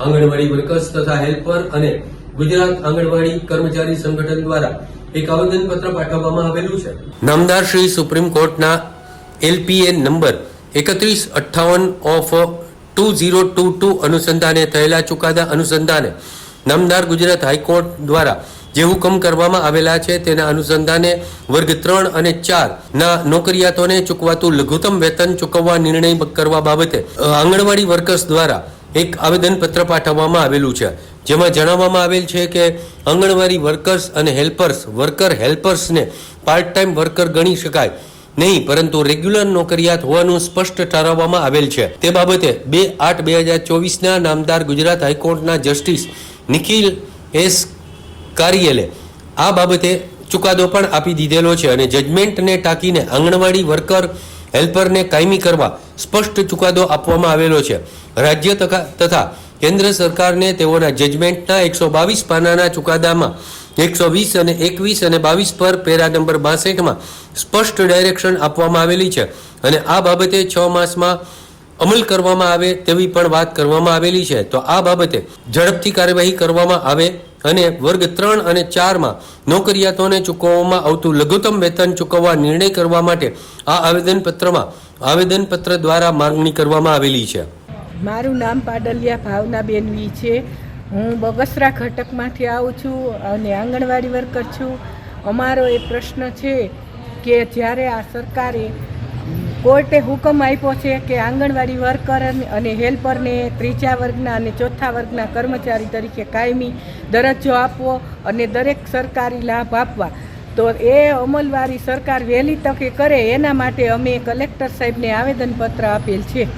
આંગણવાડી workers તથા helper અને ગુજરાત આંગણવાડી કર્મચારી સંગઠન દ્વારા એક આવેદનપત્ર પાઠવવામાં આવેલું છે. નામદાર શ્રી સુપ્રીમ કોર્ટના એલપીએન નંબર એકત્રીસ અઠ્ઠાવન of two zero two two અનુસંધાને થયેલા ચુકાદા અનુસંધાને નામદાર ગુજરાત હાઈકોર્ટ દ્વારા જે હુકમ કરવામાં આવેલા છે તેના અનુસંધાને વર્ગ ત્રણ અને ચાર ના નોકરિયાતોને ચૂકવાતું લઘુત્તમ વેતન ચૂકવવા નિર્ણય કરવા બાબતે આંગણવાડી વર્કર્સ દ્વારા એક આવેદનપત્ર પાઠવવામાં આવેલું છે. જેમાં જણાવવામાં આવેલ છે કે આંગણવાડી વર્કર્સ અને હેલ્પર્સ, વર્કર હેલ્પર્સને પાર્ટ ટાઈમ વર્કર ગણી શકાય નહીં, પરંતુ રેગ્યુલર નોકરિયાત હોવાનું સ્પષ્ટ ઠરાવવામાં આવેલ છે. તે બાબતે બે આઠ બે હજાર ચોવીસના નામદાર ગુજરાત હાઈકોર્ટના જસ્ટિસ નિખિલ એસ કાર્યલે આ બાબતે ચુકાદો પણ આપી દીધેલો છે અને જજમેન્ટને ટાંકીને આંગણવાડી વર્કર હેલ્પરને કાયમી કરવા સ્પષ્ટ ચુકાદો આપવામાં આવેલો છે. રાજ્ય તથા કેન્દ્ર સરકારને તેઓના જજમેન્ટના એકસો બાવીસ પાનાના ચુકાદામાં એકસો વીસ અને એકવીસ અને બાવીસ પર પેરા નંબર બાસઠમાં સ્પષ્ટ ડાયરેક્શન આપવામાં આવેલી છે. અને આ બાબતે છ માસમાં અમલ કરવામાં આવે તેવી પણ વાત કરવામાં આવેલી છે. તો આ બાબતે ઝડપથી કાર્યવાહી કરવામાં આવે અને વર્ગ ત્રણ અને ચારમાં નોકરિયાતોને ચૂકવવામાં આવતું લઘુત્તમ વેતન ચૂકવવા નિર્ણય કરવા માટે આ આવેદનપત્રમાં આવેદનપત્ર દ્વારા માંગણી કરવામાં આવેલી છે. મારું નામ પાડલિયા ભાવનાબેન વી છે. હું બગસરા ઘટકમાંથી આવું છું અને આંગણવાડી વર્કર છું. અમારો એ પ્રશ્ન છે કે જ્યારે આ સરકારે કોર્ટે હુકમ આપ્યો છે કે આંગણવાડી વર્કર અને હેલ્પરને ત્રીજા વર્ગના અને ચોથા વર્ગના કર્મચારી તરીકે કાયમી દરજ્જો આપવો અને દરેક સરકારી લાભ આપવા. તો એ અમલવારી સરકાર વહેલી તકે કરે, એના માટે અમે કલેક્ટર સાહેબને આવેદનપત્ર આપેલ છે.